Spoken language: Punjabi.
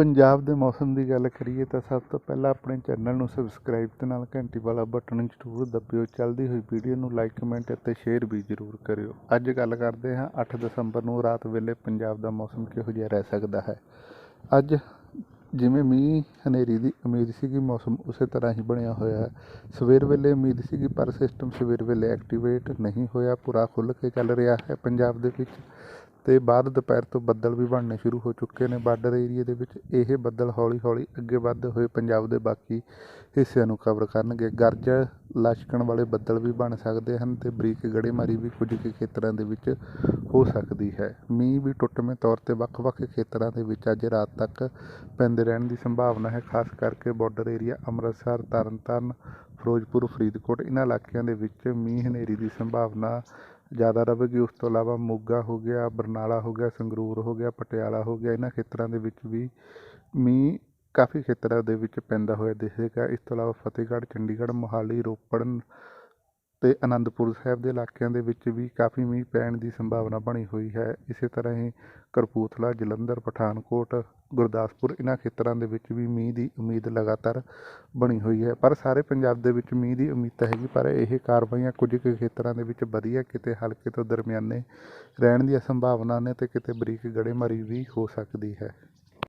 ਪੰਜਾਬ ਦੇ ਮੌਸਮ ਦੀ ਗੱਲ ਕਰੀਏ ਤਾਂ ਸਭ ਤੋਂ ਪਹਿਲਾਂ ਆਪਣੇ ਚੈਨਲ ਨੂੰ ਸਬਸਕ੍ਰਾਈਬ ਤੇ ਨਾਲ ਘੰਟੀ ਵਾਲਾ ਬਟਨ ਜ਼ਰੂਰ ਦਬਿਓ। ਚੱਲਦੀ ਹੋਈ ਵੀਡੀਓ ਨੂੰ ਲਾਈਕ ਕਮੈਂਟ ਅਤੇ ਸ਼ੇਅਰ ਵੀ ਜ਼ਰੂਰ ਕਰਿਓ। ਅੱਜ ਗੱਲ ਕਰਦੇ ਹਾਂ 8 ਦਸੰਬਰ ਨੂੰ ਰਾਤ ਵੇਲੇ ਪੰਜਾਬ ਦਾ ਮੌਸਮ ਕਿਹੋ ਜਿਹਾ ਰਹਿ ਸਕਦਾ ਹੈ। ਅੱਜ ਜਿਵੇਂ ਮੀਂਹ, ਹਨੇਰੀ ਦੀ ਉਮੀਦ ਸੀਗੀ, ਮੌਸਮ ਉਸੇ ਤਰ੍ਹਾਂ ਹੀ ਬਣਿਆ ਹੋਇਆ ਹੈ। ਸਵੇਰ ਵੇਲੇ ਉਮੀਦ ਸੀਗੀ, ਪਰ ਸਿਸਟਮ ਸਵੇਰ ਵੇਲੇ ਐਕਟੀਵੇਟ ਨਹੀਂ ਹੋਇਆ। ਪੂਰਾ ਖੁੱਲ੍ਹ ਕੇ ਚੱਲ ਰਿਹਾ ਹੈ ਪੰਜਾਬ ਦੇ ਵਿੱਚ। ਤੇ ਬਾਅਦ ਦੁਪਹਿਰ ਤੋਂ ਬੱਦਲ ਵੀ ਬਣਨੇ ਸ਼ੁਰੂ ਹੋ ਚੁੱਕੇ ਨੇ। ਬਾਰਡਰ ਏਰੀਏ ਦੇ ਵਿੱਚ ਇਹ ਬੱਦਲ ਹੌਲੀ ਹੌਲੀ ਅੱਗੇ ਵੱਧਦੇ ਹੋਏ ਪੰਜਾਬ ਦੇ ਬਾਕੀ ਹਿੱਸਿਆਂ ਨੂੰ ਕਵਰ ਕਰਨਗੇ। ਗਰਜ ਲਸ਼ਕਣ ਵਾਲੇ ਬੱਦਲ ਵੀ ਬਣ ਸਕਦੇ ਹਨ ਤੇ ਬਰੀਕ ਗੜੇਮਾਰੀ ਵੀ ਕੁਝ ਕੁ ਖੇਤਰਾਂ ਦੇ ਵਿੱਚ ਹੋ ਸਕਦੀ ਹੈ। ਮੀਂਹ ਵੀ ਟੁੱਟਵੇਂ ਤੌਰ ਤੇ ਵੱਖ-ਵੱਖ ਖੇਤਰਾਂ ਦੇ ਵਿੱਚ ਅੱਜ ਰਾਤ ਤੱਕ ਪੈਂਦੇ ਰਹਿਣ ਦੀ ਸੰਭਾਵਨਾ ਹੈ। ਖਾਸ ਕਰਕੇ ਬਾਰਡਰ ਏਰੀਆ ਅੰਮ੍ਰਿਤਸਰ, ਤਰਨਤਾਰਨ, ਫਿਰੋਜ਼ਪੁਰ, ਫਰੀਦਕੋਟ ਇਹਨਾਂ ਇਲਾਕਿਆਂ ਦੇ ਵਿੱਚ ਮੀਂਹ ਹਨੇਰੀ ਦੀ ਸੰਭਾਵਨਾ ਜ਼ਿਆਦਾ ਰਹੇਗੀ ਉਸ ਤੋਂ ਇਲਾਵਾ ਮੋਗਾ ਹੋ ਗਿਆ, ਬਰਨਾਲਾ ਹੋ ਗਿਆ, ਸੰਗਰੂਰ ਹੋ ਗਿਆ, ਪਟਿਆਲਾ ਹੋ ਗਿਆ, ਇਹਨਾਂ ਖੇਤਰਾਂ ਦੇ ਵਿੱਚ ਵੀ ਮੀਂਹ ਕਾਫੀ ਖੇਤਰਾਂ ਦੇ ਵਿੱਚ ਪੈਂਦਾ ਹੋਇਆ ਦਿਖੇਗਾ। ਇਸ ਤੋਂ ਇਲਾਵਾ ਫਤਿਹਗੜ੍ਹ, ਚੰਡੀਗੜ੍ਹ, ਮੋਹਾਲੀ, ਰੋਪੜ ਅਤੇ ਅਨੰਦਪੁਰ ਸਾਹਿਬ ਦੇ ਇਲਾਕਿਆਂ ਦੇ ਵਿੱਚ ਵੀ ਕਾਫੀ ਮੀਂਹ ਪੈਣ ਦੀ ਸੰਭਾਵਨਾ ਬਣੀ ਹੋਈ ਹੈ। ਇਸੇ ਤਰ੍ਹਾਂ ਹੀ ਕਪੂਰਥਲਾ ਜਲੰਧਰ, ਪਠਾਨਕੋਟ, ਗੁਰਦਾਸਪੁਰ ਇਹਨਾਂ ਖੇਤਰਾਂ ਦੇ ਵਿੱਚ ਵੀ ਮੀਂਹ ਦੀ ਉਮੀਦ ਲਗਾਤਾਰ ਬਣੀ ਹੋਈ ਹੈ। ਪਰ ਸਾਰੇ ਪੰਜਾਬ ਦੇ ਵਿੱਚ ਮੀਂਹ ਦੀ ਉਮੀਦ ਤਾਂ ਹੈਗੀ, ਪਰ ਇਹ ਕਾਰਵਾਈਆਂ ਕੁਝ ਕੁ ਖੇਤਰਾਂ ਦੇ ਵਿੱਚ ਵਧੀਆ, ਕਿਤੇ ਹਲਕੇ ਤੋਂ ਦਰਮਿਆਨੇ ਰਹਿਣ ਦੀਆਂ ਸੰਭਾਵਨਾ ਨੇ ਤੇ ਕਿਤੇ ਬਰੀਕ ਗੜੇਮਾਰੀ ਵੀ ਹੋ ਸਕਦੀ ਹੈ।